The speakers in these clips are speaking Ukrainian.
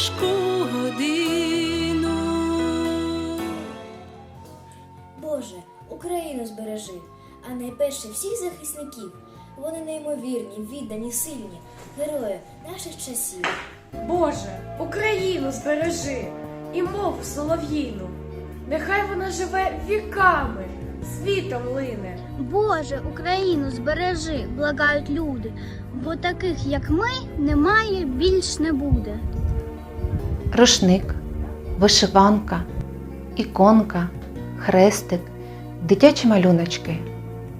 тяжку годину. Боже, Україну збережи, а найперше всіх захисників. Вони неймовірні, віддані, сильні, герої наших часів. Боже, Україну збережи і мову солов'їну. Нехай вона живе віками, світом лине. Боже, Україну збережи, благають люди, бо таких, як ми, немає, більш не буде. Рушник, вишиванка, іконка, хрестик, дитячі малюночки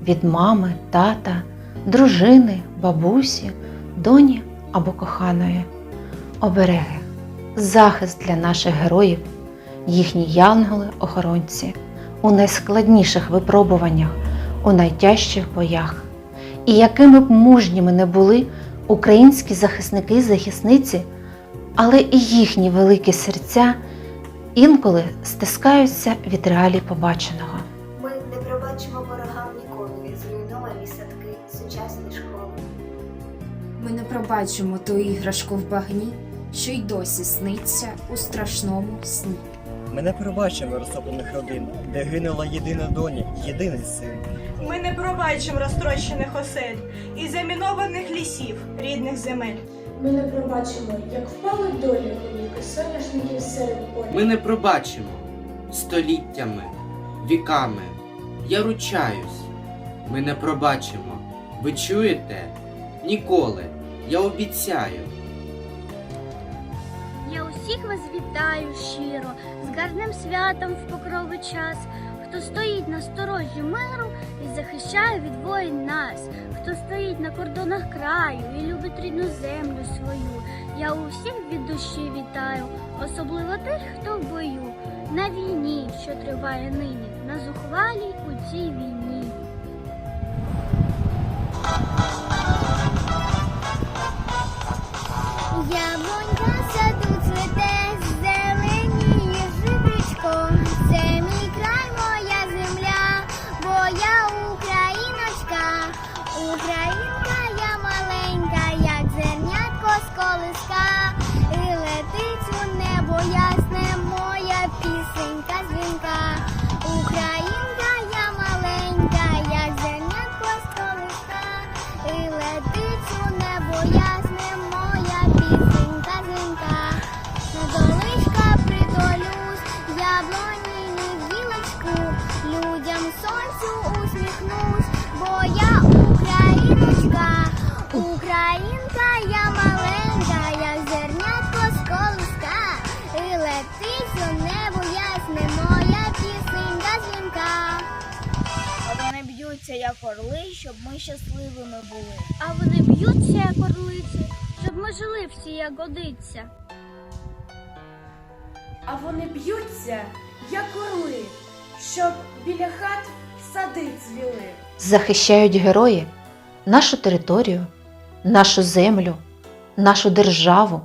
від мами, тата, дружини, бабусі, доні або коханої, обереги, захист для наших героїв, їхні янголи-охоронці у найскладніших випробуваннях, у найтяжчих боях. І якими б мужніми не були українські захисники і захисниці, але і їхні великі серця інколи стискаються від реалій побаченого. Ми не пробачимо ворогам ніколи зруйновані садки, сучасні школи. Ми не пробачимо ту іграшку в багні, що й досі сниться у страшному сні. Ми не пробачимо розтоплених родин, де гинула єдина доня, єдиний син. Ми не пробачимо розтрощених осель і замінованих лісів рідних земель. Ми не пробачимо, як впали долі голівки соняшників серед поля. Ми не пробачимо століттями, віками. Я ручаюсь. Ми не пробачимо. Ви чуєте? Ніколи. Я обіцяю. Я усіх вас вітаю щиро, з гарним святом в покрови час, хто стоїть на сторожі миру і захищає від воїн нас, хто стоїть на кордонах краю і любить рідну землю свою. Я усіх від душі вітаю, особливо тих, хто в бою, на війні, що триває нині, на зухвалій у цій війні. Яблонька в саду цвіте, б'ються як орли, щоб ми щасливими були. А вони б'ються як орлиці, щоб ми жили всі як годиться. А вони б'ються, як орли, щоб біля хат сади цвіли. Захищають герої нашу територію, нашу землю, нашу державу,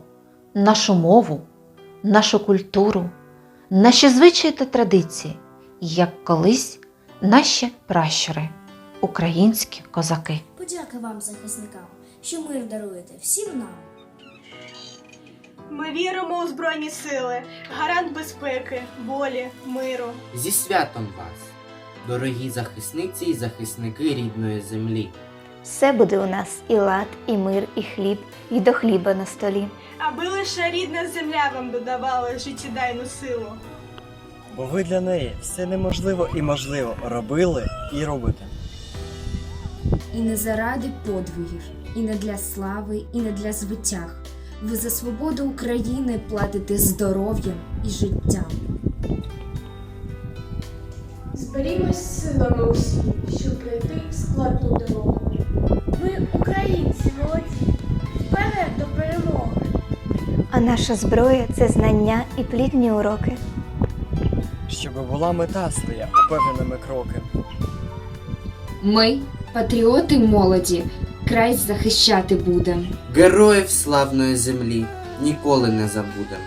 нашу мову, нашу культуру, наші звичаї та традиції, як колись наші пращури, українські козаки. Подяка вам, захисникам, що мир даруєте всім нам. Ми віримо у Збройні сили, гарант безпеки, волі, миру. Зі святом вас, дорогі захисниці і захисники рідної землі. Все буде у нас і лад, і мир, і хліб, і до хліба на столі. Аби лише рідна земля вам додавала життєдайну силу. Бо ви для неї все неможливо і можливо робили і робите. І не заради подвигів, і не для слави, і не для звитяг. Ви за свободу України платите здоров'ям і життям. Зберімось силами усі, щоб пройти складну дорогу. Ми українці молоді, вперед до перемоги. А наша зброя це знання і плідні уроки. Щоб була мета своя, упевненими кроки. Ми, патріоти молоді, край захищати будем. Героїв славної землі ніколи не забудем.